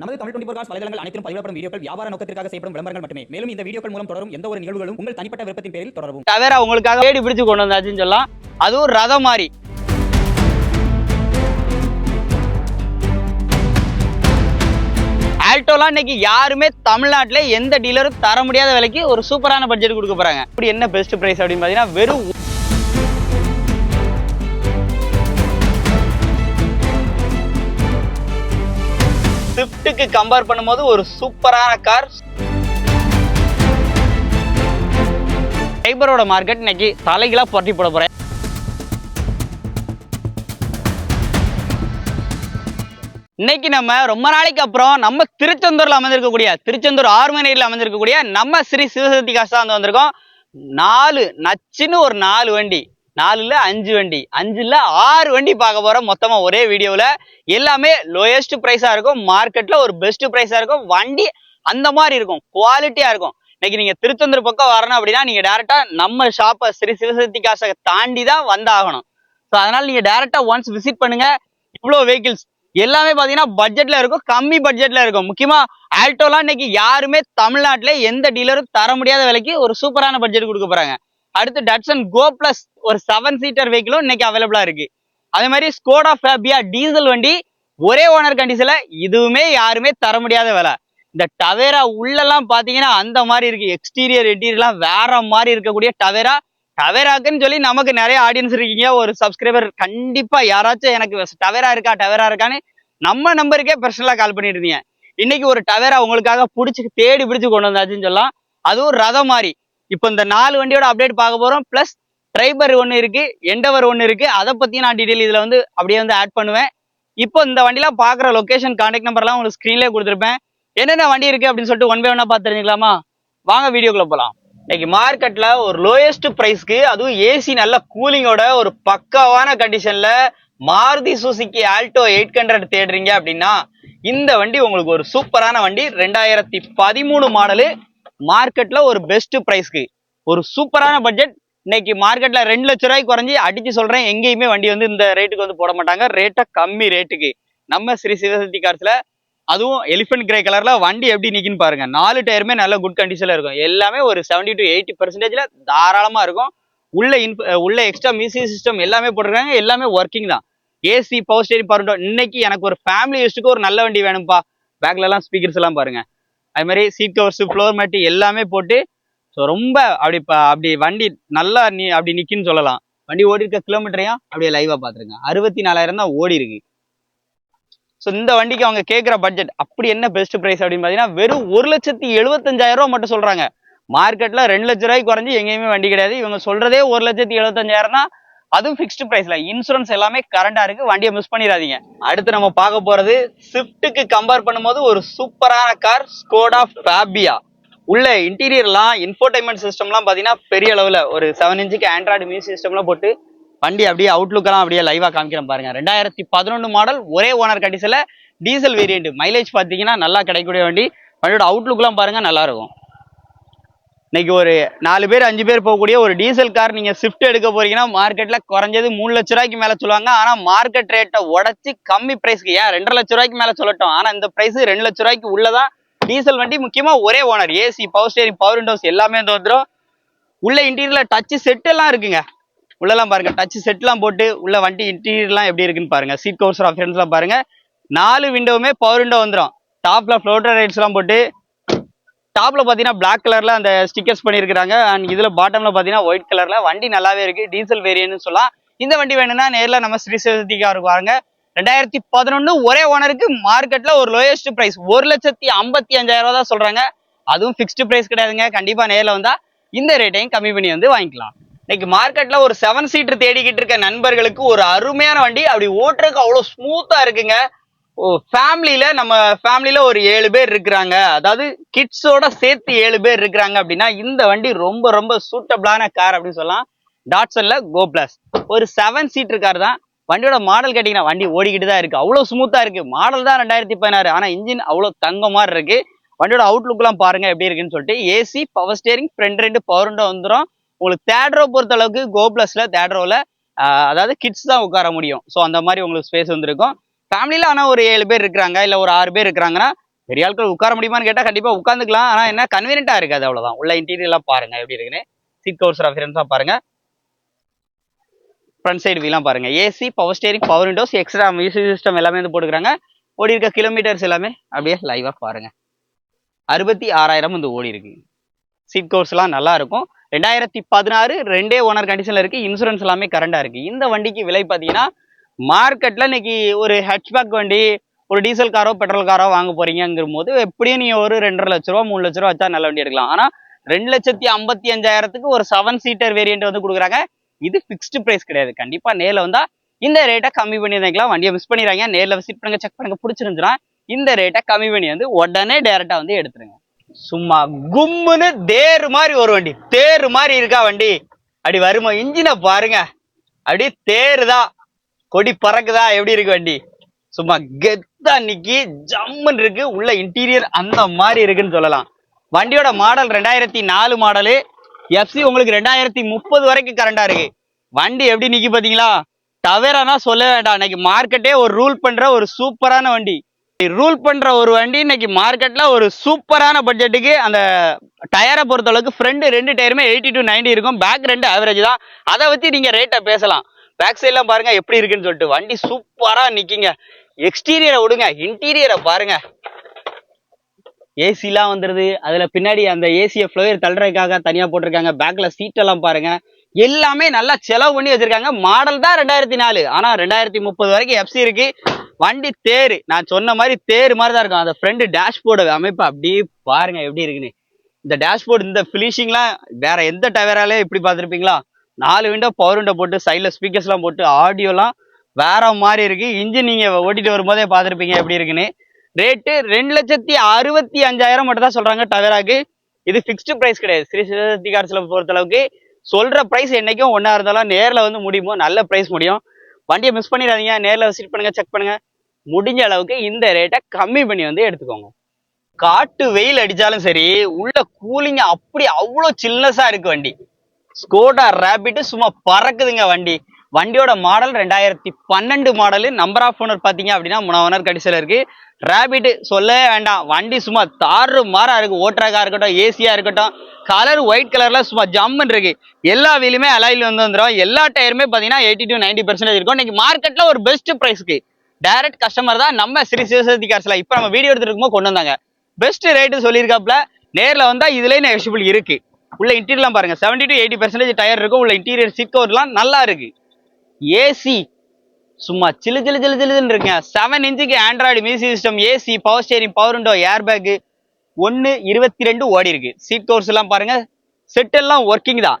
நமது Tamil twenty four cos வலைதளங்கள் அனைத்தும் பதிவிடப்படும் வீடியோக்கள் வியாபார நோக்கத்திற்காக செய்யப்படும் விளம்பரங்கள் மட்டுமே. மேலும் இந்த வீடியோக்கள் மூலம் தொடரும் எந்த ஒரு நிகழ்வுகளும் உங்கள் தனிப்பட்ட விருப்பத்தின் பேரில் தொடரும் தவிர உங்களுக்காக தேடி பிடிச்சு கொண்டு வந்தாச்சுன்னு சொல்லலாம். அதுவும் ரதம் மாதிரி. ஆல்டோலாம் இன்னைக்கு யாருமே தமிழ்நாட்டில் எந்த டீலரும் தர முடியாத விலைக்கு ஒரு சூப்பரான பட்ஜெட் கொடுக்க போறாங்க. இப்படி என்ன பெஸ்ட் பிரைஸ் அப்படின்னு பார்த்தீங்கன்னா வெறும் ஸ்விஃப்ட்டுக்கு கம்பேர் பண்ணும்போது ஒரு சூப்பரான கார் ஃபைபரோட மார்க்கெட் இன்னைக்கு தலைகளாக புரட்டி போட போகிறேன் இன்னைக்கு நம்ம ரொம்ப நாளைக்கு அப்புறம் நம்ம திருச்செந்தூர்ல அமைஞ்சிருக்கக்கூடிய திருச்செந்தூர் ஆறுமணியில் அமைஞ்சிருக்கக்கூடிய நம்ம ஸ்ரீ சிவசக்தி காசு தான் வந்து வந்திருக்கோம். நாலு நச்சுன்னு ஒரு நாலு வண்டி. நாலுல அஞ்சு வண்டி அஞ்சுல ஆறு வண்டி பார்க்க போறோம். மொத்தமா ஒரே வீடியோல. எல்லாமே லோயஸ்ட் ப்ரைஸாக இருக்கும். மார்க்கெட்ல ஒரு பெஸ்ட் ப்ரைஸாக இருக்கும். வண்டி அந்த மாதிரி இருக்கும். குவாலிட்டியா இருக்கும். இன்னைக்கு நீங்க திருச்செந்தூர் பக்கம் வரணும் அப்படின்னா நீங்க டேரெக்டாக நம்ம ஷாப்பை ஸ்ரீ சிவசக்தி காசை தாண்டி தான் வந்தாகணும். ஸோ அதனால நீங்க டேரெக்டாக ஒன்ஸ் விசிட் பண்ணுங்க. இவ்வளோ வெஹிக்கிள்ஸ் எல்லாமே பார்த்தீங்கன்னா பட்ஜெட்ல இருக்கும். கம்மி பட்ஜெட்ல இருக்கும். முக்கியமா ஆல்டோலாம் இன்னைக்கு யாருமே தமிழ்நாட்டில் எந்த டீலரும் தர முடியாத விலைக்கு ஒரு சூப்பரான பட்ஜெட் கொடுக்க போறாங்க. அடுத்து டட்சன் கோ பிளஸ் ஒரு செவன் சீட்டர் வெஹிக்கிளும் இன்னைக்கு அவைலபிளா இருக்கு. அதே மாதிரி ஸ்கோடா ஃபேபியா டீசல் வண்டி ஒரே ஓனர் கண்டிஷன்ல இதுவுமே யாருமே தர முடியாத விலை. இந்த டவேரா உள்ளெல்லாம் பாத்தீங்கன்னா அந்த மாதிரி இருக்கு. எக்ஸ்டீரியர் எல்லாம் வேற மாதிரி இருக்கக்கூடிய டவேரா டவேராக்குன்னு சொல்லி நமக்கு நிறைய ஆடியன்ஸ் இருக்கீங்க. ஒரு சப்ஸ்கிரைபர் கண்டிப்பா யாராச்சும் எனக்கு டவேரா இருக்கா டவேரா இருக்கான்னு நம்ம நம்பருக்கே பர்சனலா கால் பண்ணிட்டு இருந்தீங்க இன்னைக்கு ஒரு டவேரா உங்களுக்காக பிடிச்சி தேடி பிடிச்சி கொண்டு வந்தாச்சுன்னு சொல்லலாம். அதுவும் ரதம் மாதிரி. இப்போ இந்த நாலு வண்டியோட அப்டேட் பார்க்க போகிறோம் ப்ளஸ் ட்ரைபர் ஒன்று இருக்குது எண்டவர் ஒன்று இருக்குது அதை பற்றியும் நான் டீட்டெயில் இதில் வந்து அப்படியே வந்து ஆட் பண்ணுவேன். இப்போ இந்த வண்டிலாம் பார்க்குற லொக்கேஷன் கான்டாக்ட் நம்பர்லாம் உங்களுக்கு ஸ்க்ரீன்லேயே கொடுத்துருப்பேன். என்னென்ன வண்டி இருக்குது அப்படின்னு சொல்லிட்டு ஒன் பை ஒன்னா பார்த்து தெரிஞ்சுக்கலாமா? வாங்க வீடியோக்குள்ளே போகலாம் இன்னைக்கு மார்க்கெட்டில் ஒரு லோயஸ்ட் ப்ரைஸ்க்கு அதுவும் ஏசி நல்ல கூலிங்கோட ஒரு பக்காவான கண்டிஷனில் Maruti Suzuki Alto eight hundred தேடுறீங்க அப்படின்னா இந்த வண்டி உங்களுக்கு ஒரு சூப்பரான வண்டி. ரெண்டாயிரத்தி பதிமூணு மாடலு மார்க்கெட்ல ஒரு பெஸ்ட் ப்ரைஸ்க்கு ஒரு சூப்பரான பட்ஜெட் இன்னைக்கு மார்க்கெட்ல ரெண்டு லட்ச ரூபாய்க்கு குறைஞ்சி அடிச்சு சொல்றேன் எங்கேயுமே வண்டி வந்து இந்த ரேட்டுக்கு வந்து போட மாட்டாங்க. ரேட்டை கம்மி ரேட்டுக்கு நம்ம ஸ்ரீ சிவசக்தி கார்ஸ்ல அதுவும் எலிஃபென்ட் கிரே கலர்ல வண்டி எப்படி நிக்குன்னு பாருங்க. நாலு டயருமே நல்ல குட் கண்டிஷன்ல இருக்கும். எல்லாமே ஒரு செவன்டி டு எயிட்டி பர்சன்டேஜ்ல தாராளமா இருக்கும். உள்ள இன் உள்ள எக்ஸ்ட்ரா மியூசிக் சிஸ்டம் எல்லாமே போட்டிருக்காங்க. எல்லாமே ஒர்க்கிங் தான். ஏசி பவர் ஸ்டேரிங் பவர் இன்னைக்கு எனக்கு ஒரு ஃபேமிலி யூஸ்டுக்கு ஒரு நல்ல வண்டி வேணும்ப்பா பேக்ல எல்லாம் ஸ்பீக்கர்ஸ் எல்லாம் பாருங்க. அது மாதிரி சீட் கவர்ஸ் ஃப்ளோர் மேட்டு எல்லாமே போட்டு ஸோ ரொம்ப அப்படி ப- அப்படி வண்டி நல்லா நீ அப்படி நிற்கின்னு சொல்லலாம். வண்டி ஓடி இருக்க கிலோமீட்டரையும் அப்படியே லைவாக பார்த்துருங்க அறுபத்தி நாலாயிரம் தான் ஓடி இருக்கு. ஸோ இந்த வண்டிக்கு அவங்க கேட்குற பட்ஜெட் அப்படி என்ன பெஸ்ட் ப்ரைஸ் அப்படின்னு பார்த்தீங்கன்னா வெறும் ஒரு லட்சத்தி எழுபத்தஞ்சாயிரம் ரூபா மட்டும் சொல்கிறாங்க மார்க்கெட்டில் ரெண்டு லட்ச ரூபாய்க்கு குறைஞ்சி எங்கேயுமே வண்டி கிடையாது. இவங்க சொல்றதே ஒரு லட்சத்தி எழுபத்தஞ்சாயிரம் தான். அதுவும் ஃபிக்ஸ்டு பிரைஸ்ல இன்சூரன்ஸ் எல்லாமே கரண்டா இருக்கு. வண்டியை மிஸ் பண்ணிடாதீங்க. அடுத்து நம்ம பார்க்க போறது ஸ்விஃப்ட்டுக்கு கம்பேர் பண்ணும்போது ஒரு சூப்பரான கார் ஸ்கோடா ஃபேபியா உள்ள இன்டீரியர்லாம் இன்ஃபோர்டைன்மெண்ட் சிஸ்டம்லாம் பார்த்தீங்கன்னா பெரிய அளவில். ஒரு செவன் இன்ச்சுக்கு ஆண்ட்ராய்டு மியூசிக் சிஸ்டம்லாம் போட்டு வண்டி அப்படியே அவுட்லுக்கெல்லாம் அப்படியே லைவாக காமிக்கிறேன் பாருங்க. ரெண்டாயிரத்தி பதினொன்று மாடல் ஒரே ஓனர் கண்டிஷனில் டீசல் வேரியண்ட் மைலேஜ் பார்த்தீங்கன்னா நல்லா கிடைக்கக்கூடிய வண்டி. வண்டியோட அவுட்லுக்லாம் பாருங்க நல்லா இருக்கும். இன்னைக்கு ஒரு நாலு பேர் அஞ்சு பேர் போகக்கூடிய ஒரு டீசல் கார் நீங்க ஸ்விஃப்ட் எடுக்க போறீங்கன்னா மார்க்கெட்ல குறைஞ்சது மூணு லட்ச ரூபாய்க்கு மேல சொல்லுவாங்க. ஆனா மார்க்கெட் ரேட்டை உடச்சி கம்மி பிரைஸ்க்கு ஏன் ரெண்டரை லட்ச ரூபாய்க்கு மேல சொல்லட்டும். ஆனா இந்த பிரைஸ் ரெண்டு லட்ச ரூபாய்க்கு உள்ளதான் டீசல் வண்டி முக்கியமா ஒரே owner AC power steering power windows எல்லாமே வந்துடும் உள்ள இன்டீரியர்ல டச் செட் எல்லாம் இருக்குங்க. உள்ளெல்லாம் பாருங்க டச் செட்லாம் போட்டு உள்ள வண்டி இன்டீரியர்லாம் எப்படி இருக்குன்னு பாருங்க. சீட் கவர்ஸ் ஆப்ஷன்ஸ்லாம் பாருங்க. நாலு விண்டோவுமே பவர் விண்டோ வந்துடும் டாப்ல ஃப்ளோட்டர் ரைட்ஸ் எல்லாம் போட்டு டாப்ல பாத்தீங்கன்னா பிளாக் கலர்ல அந்த ஸ்டிக்கர்ஸ் பண்ணிருக்காங்க அண்ட் இதுல பாட்டம்ல பாத்தீங்கன்னா ஒயிட் கலர்ல வண்டி நல்லாவே இருக்கு. டீசல் வேரியன்ட்னு சொல்லலாம். இந்த வண்டி வேணும்னா நேரில் நம்ம ஸ்ரீ சிவசக்திக்காருக்கு வாங்க ரெண்டாயிரத்தி பதினொன்னு ஒரே ஓனருக்கு மார்க்கெட்ல ஒரு லோயஸ்ட் பிரைஸ் ஒரு லட்சத்தி ஐம்பத்தி அஞ்சாயிரம் ரூபா தான் சொல்றாங்க. அதுவும் ஃபிக்ஸ்டு பிரைஸ் கிடையாதுங்க. கண்டிப்பா நேரில் வந்தா இந்த ரேட்டையும் கம்மி பண்ணி வந்து வாங்கிக்கலாம். இன்னைக்கு மார்க்கெட்ல ஒரு செவன் சீட்டர் தேடிக்கிட்டு இருக்க நண்பர்களுக்கு ஒரு அருமையான வண்டி. அப்படி ஓட்டுறதுக்கு அவ்வளோ ஸ்மூத்தா இருக்குங்க. ஓ ஃபேமிலியில நம்ம ஃபேமிலியில ஒரு ஏழு பேர் இருக்கிறாங்க. அதாவது கிட்ஸோட சேர்த்து ஏழு பேர் இருக்கிறாங்க அப்படின்னா இந்த வண்டி ரொம்ப ரொம்ப சூட்டபிளான கார் அப்படின்னு சொல்லலாம். டாட்சன்ல கோ பிளஸ் ஒரு செவன் சீட்டர் கார் தான். வண்டியோட மாடல் கேட்டிங்கன்னா வண்டி ஓடிக்கிட்டு தான் இருக்கு. அவ்வளோ ஸ்மூத்தா இருக்கு. மாடல் தான் ரெண்டாயிரத்தி பதினாறு. ஆனா இன்ஜின் அவ்வளோ தங்க மாதிரி இருக்கு. வண்டியோட அவுட்லுக்லாம் பாருங்க எப்படி இருக்குன்னு சொல்லிட்டு ஏசி பவர் ஸ்டேரிங் ஃப்ரண்ட் ரெண்டு பவர் ரெண்டும் வந்துடும் உங்களுக்கு தேட்ரோ பொறுத்த அளவுக்கு கோ பிளஸ்ல தேட்ரோல அதாவது கிட்ஸ் தான் உட்கார முடியும். ஸோ அந்த மாதிரி உங்களுக்கு ஸ்பேஸ் வந்திருக்கும். ஃபேமிலியில் ஆனால் ஒரு ஏழு பேர் இருக்கிறாங்க இல்லை ஒரு ஆறு பேர் இருக்கிறாங்கன்னா பெரிய ஆட்கள் உட்கார முடியுமான்னு கேட்டால் கண்டிப்பாக உட்காந்துக்கலாம் ஆனால் என்ன கன்வீனியன்ட்டா இருக்காது அவ்வளோதான் உள்ள இன்டீரியர் பாருங்கள் எப்படி இருக்குன்னு. சீட் கவர்ஸ் ரெஃபரன்ஸாக பாருங்க. ஃப்ரண்ட் சைடு வீலாம் பாருங்க. AC power steering power windows extra music system எல்லாமே வந்து போட்டுக்கிறாங்க. ஓடி இருக்க கிலோமீட்டர்ஸ் எல்லாமே அப்படியே லைவாக பாருங்க. அறுபத்தி ஆறாயிரம் வந்து ஓடி இருக்கு. சீட் கவர்ஸ்லாம் நல்லா இருக்கும். ரெண்டாயிரத்தி பதினாறு ரெண்டே ஓனர் கண்டிஷனில் இருக்குது இன்சூரன்ஸ் எல்லாமே கரண்டாக இருக்குது இந்த வண்டிக்கு விலை பார்த்தீங்கன்னா மார்க்கெட்டில் இன்னைக்கு ஒரு ஹெட்ச்பேக் வண்டி ஒரு டீசல் காரோ பெட்ரோல் காரோ வாங்க போறீங்கிற போது எப்படியும் நீங்கள் ஒரு ரெண்டரை லட்ச ரூபா மூணு லட்ச ரூபா வச்சா நல்ல வண்டி எடுக்கலாம். ஆனால் ரெண்டு லட்சத்தி ஐம்பத்தி அஞ்சாயிரத்துக்கு ஒரு செவன் சீட்டர் வேரியன்ட் வந்து கொடுக்குறாங்க. இது ஃபிக்ஸ்டு ப்ரைஸ் கிடையாது. கண்டிப்பா நேரில் வந்தால் இந்த ரேட்டை கம்மி பண்ணி வாங்கிக்கலாம் வண்டியை மிஸ் பண்ணிடுறாங்க நேரில் விசிட் பண்ணுங்க செக் பண்ணுங்க பிடிச்சிருந்துச்சுன்னா இந்த ரேட்டை கம்மி பண்ணி வந்து உடனே டேரெக்டாக வந்து எடுத்துருங்க. சும்மா கும்முன்னு தேர் மாதிரி ஒரு வண்டி. தேர் மாதிரி இருக்கா வண்டி. அப்படி வருமா இன்ஜினை பாருங்க. அப்படி தேர் தான் கொடி பறக்குதா? எப்படி இருக்கு வண்டி? சும்மா கெத்தா நிக்கி ஜம்முன்னு இருக்கு. உள்ள இன்டீரியர் அந்த மாதிரி இருக்குன்னு சொல்லலாம். வண்டியோட மாடல் ரெண்டாயிரத்தி நாலு மாடலு எஃப்சி உங்களுக்கு ரெண்டாயிரத்தி முப்பது வரைக்கும் கரண்டா இருக்கு. வண்டி எப்படி நிக்கி பாத்தீங்களா? டவேரானா சொல்ல வேண்டாம். இன்னைக்கு மார்க்கெட்டே ஒரு ரூல் பண்ற ஒரு சூப்பரான வண்டி. ரூல் பண்ற ஒரு வண்டி இன்னைக்கு மார்க்கெட்ல ஒரு சூப்பரான பட்ஜெட்டுக்கு அந்த டயரை பொறுத்த அளவுக்கு ஃப்ரண்ட் ரெண்டு டயருமே எயிட்டி டு 90 இருக்கும். பேக் ரெண்டு ஆவரேஜ் தான். அதை வச்சு நீங்க ரேட்டை பேசலாம். பேக் சைட்லாம் பாருங்க எப்படி இருக்குன்னு சொல்லிட்டு. வண்டி சூப்பராக நிக்கிங்க. எக்ஸ்டீரியரை விடுங்க. இன்டீரியரை பாருங்க. ஏசிலாம் வந்துருது. அதுல பின்னாடி அந்த ஏசியை ஃப்ளோயர் தள்ளுறதுக்காக தனியாக போட்டிருக்காங்க. பேக்ல சீட்டெல்லாம் பாருங்க. எல்லாமே நல்லா செலவு பண்ணி வச்சிருக்காங்க. மாடல் தான் ரெண்டாயிரத்தி நாலு ஆனால் ரெண்டாயிரத்தி முப்பது வரைக்கும் எஃப்சி இருக்கு. வண்டி தேர். நான் சொன்ன மாதிரி தேர் மாதிரி தான் இருக்கும். அந்த ஃப்ரெண்டு டேஷ்போர்டு அமைப்பு அப்படியே பாருங்க எப்படி இருக்குன்னு. இந்த டேஷ்போர்டு இந்த ஃபினிஷிங்லாம் வேற எந்த டவராலே இப்படி பார்த்துருப்பீங்களா? நாலு விண்டோ பவர் விண்டோ போட்டு சைடில் ஸ்பீக்கர்ஸ்லாம் போட்டு ஆடியோலாம் வேற மாதிரி இருக்குது இன்ஜின் நீங்கள் ஓட்டிகிட்டு வரும்போதே பார்த்துருப்பீங்க எப்படி இருக்குன்னு. ரேட்டு ரெண்டு லட்சத்தி அறுபத்தி அஞ்சாயிரம் மட்டும் தான் சொல்கிறாங்க டவேராக்கு. இது ஃபிக்ஸ்டு ப்ரைஸ் கிடையாது. ஸ்ரீ சிவசக்தி கார்ஸ்ல பொறுத்த அளவுக்கு ப்ரைஸ் என்றைக்கும் ஒன்றா இருந்தாலும் நேரில் வந்து முடியுமோ நல்ல ப்ரைஸ் முடியும். வண்டியை மிஸ் பண்ணிடாதீங்க. நேரில் விசிட் பண்ணுங்கள் செக் பண்ணுங்கள் முடிஞ்ச அளவுக்கு இந்த ரேட்டை கம்மி பண்ணி வந்து எடுத்துக்கோங்க. காட்டு வெயில் அடித்தாலும் சரி உள்ள கூலிங் அப்படி அவ்வளோ சில்னஸாக இருக்குது வண்டி. ஸ்கோடா ரேபிட் சும்மா பறக்குதுங்க வண்டி. வண்டியோட மாடல் ரெண்டாயிரத்தி பன்னெண்டு மாடலு நம்பர் ஆஃப் ஓனர் பார்த்தீங்க அப்படின்னா மூணாவது ஓனர் கடைசியில் இருக்கு. ரேபிட் சொல்லவே வேண்டாம். வண்டி சும்மா தாறு மாறா இருக்கு. ஓட்டுறக்கா இருக்கட்டும் ஏசியா இருக்கட்டும் கலர் ஒயிட் கலர்ல சும்மா ஜம்முன்னு இருக்கு. எல்லா வீலுமே அலாயில் வந்து வந்துடும் எல்லா டயருமே பார்த்தீங்கன்னா எயிட்டி டு நைன்டி பர்சன்டேஜ் இருக்கும். இன்னைக்கு மார்க்கெட்ல ஒரு பெஸ்ட் ப்ரைஸ்க்கு டைரக்ட் கஸ்டமர் தான் நம்ம ஸ்ரீ சிவசக்தி கார்ஸ்ல இப்போ நம்ம வீடியோ எடுத்துட்டு கொண்டு வந்தாங்க. பெஸ்ட் ரேட்டு சொல்லியிருக்காப்ல நேரில் வந்தால் இதுலேயே நெகஷிபிள் இருக்கு. உள்ள இன்டீரியர்லாம் பாருங்க. 70 டு எயிட்டி பர்சன்டேஜ் டயர் இருக்கும். உள்ள இன்டீரியர் சீட் கவர்லாம் நல்லா இருக்கு. ஏசி சும்மா சிலு சிலு சிலு சிலுன்னு இருக்குங்க செவன் இன்ச்சுக்கு Android music system AC power steering power window air bag ஒன்று இருபத்தி ரெண்டு ஓடி இருக்கு. சீட் கவர்ஸ் எல்லாம் பாருங்க. செட் எல்லாம் ஒர்க்கிங் தான்.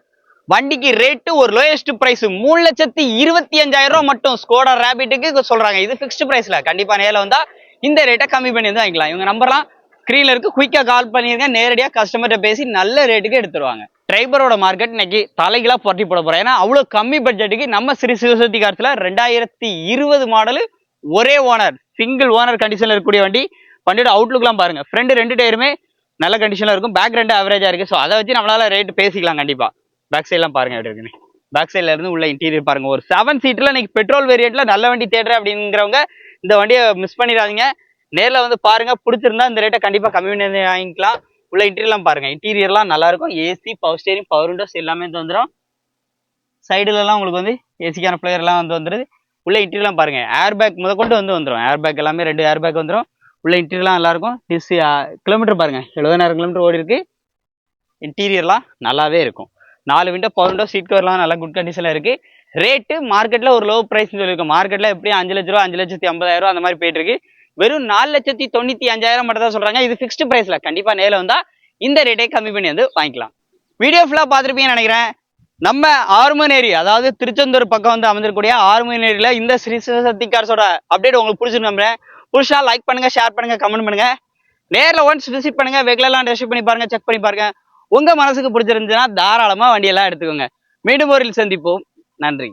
வண்டிக்கு ரேட்டு ஒரு லோயஸ்ட் பிரைஸ் மூணு லட்சத்தி இருபத்தி அஞ்சாயிரம் ரூபா மட்டும். ஸ்கோடா ரேபிட்டுக்கு சொல்றாங்க. இது ஃபிக்ஸ்டு பிரைஸ்ல கண்டிப்பா நேரில் வந்தா இந்த ரேட்டை கம்மி பண்ணி வந்து வாங்கிக்கலாம். இவங்க நம்பர்லாம் ஸ்க்ரீனில் இருக்கு. குயிக்காக கால் பண்ணிருங்க. நேரடியாக கஸ்டமர்கிட்ட பேசி நல்ல ரேட்டுக்கு எடுத்துருவாங்க. டிரைபரோட மார்க்கெட் இன்னைக்கு தலைகளாக புரட்டி போட போகிறேன் ஏன்னா அவ்வளோ கம்மி பட்ஜெட்டுக்கு நம்ம ஸ்ரீ சிவசக்தி காலத்தில் ரெண்டாயிரத்தி இருபது மாடலு ஒரே ஓனர் சிங்கிள் ஓனர் கண்டிஷனில் இருக்கக்கூடிய வண்டி. வண்டியோட அவுட்லுக்லாம் பாருங்க. ஃப்ரண்ட் ரெண்டு டயருமே நல்ல கண்டிஷனில் இருக்கும். பேக் ரெண்டு அவரேஜாக இருக்கு. ஸோ அதை வச்சு நம்மளால ரேட் பேசிக்கலாம் கண்டிப்பாக பேக் சைட்லாம் பாருங்கள் எப்படி இருக்குன்னு. பேக் சைடில் இருந்து உள்ள இன்டீரியர் பாருங்கள் ஒரு செவன் சீட்டில் இன்னைக்கு பெட்ரோல் வேரியண்ட்டில் நல்ல வண்டி தேடுறேன் அப்படிங்கிறவங்க இந்த வண்டியை மிஸ் பண்ணிடாதீங்க. நேரில் வந்து பாருங்க. பிடிச்சிருந்தா இந்த ரேட்டை கண்டிப்பா கம்மி பண்ணி வாங்கிக்கலாம். உள்ள இன்டீரியர்லாம் பாருங்க. இன்டீரியர்லாம் நல்லா இருக்கும். AC power steering power windows எல்லாமே வந்து வந்துடும் சைடுல எல்லாம் உங்களுக்கு வந்து ஏசிக்கான பிளேயர் எல்லாம் வந்து வந்துருது. உள்ள இன்டீரியர்லாம் பாருங்க. ஏர் பேக் முதற்கொண்டு வந்து வந்துடும் ஏர் பேக் எல்லாமே ரெண்டு ஏர் பேக் வந்துடும் உள்ள இன்டீரியர்லாம் நல்லா இருக்கும். டிஸ் கிலோமீட்டர் uh, பாருங்க. எழுபதாயிரம் கிலோமீட்டர் ஓடி இருக்கு. இன்டீரியர்லாம் நல்லாவே இருக்கும். நாலு விண்டோ பவர் விண்டோ சீட் கவர்லாம் நல்லா குட் கண்டிஷன்ல இருக்கு. ரேட்டு மார்க்கெட்டில் ஒரு லோ பிரைஸ் சொல்லியிருக்கோம். மார்க்கெட்டில் எப்படியும் அஞ்சு லட்ச ரூபா அஞ்சு லட்சத்தி ஐம்பதாயிரம் அந்த மாதிரி போயிட்டு இருக்கு. வெறும் நாலு லட்சத்தி தொண்ணூத்தி அஞ்சாயிரம் மட்டும் தான் சொல்றாங்க. இது ஃபிக்ஸ்டு பிரைஸ்ல கண்டிப்பா நேரில் வந்தா இந்த ரேட்டை கம்மி பண்ணி வந்து வாங்கிக்கலாம். வீடியோ ஃபுல்லா பார்த்துருப்பீங்கன்னு நினைக்கிறேன். நம்ம ஆர்மனேரி அதாவது திருச்செந்தூர் பக்கம் வந்து அமைஞ்சிருக்கூடிய ஆர்மனேரியில இந்த ஸ்ரீ சிவசக்தி கார்ஸோட அப்டேட் உங்களுக்கு பிடிச்சிருக்கு நம்புறேன். புதுசா லைக் பண்ணுங்க ஷேர் பண்ணுங்க கமெண்ட் பண்ணுங்க. நேரில் ஒன்ஸ் விசிட் பண்ணுங்க வெகுலாம் ரெசிவ் பண்ணி பாருங்க செக் பண்ணி பாருங்க. உங்க மனசுக்கு பிடிச்சிருந்துச்சுன்னா தாராளமா வண்டியெல்லாம் எடுத்துக்கோங்க. மீண்டும் ஒரு சந்திப்போம். நன்றி.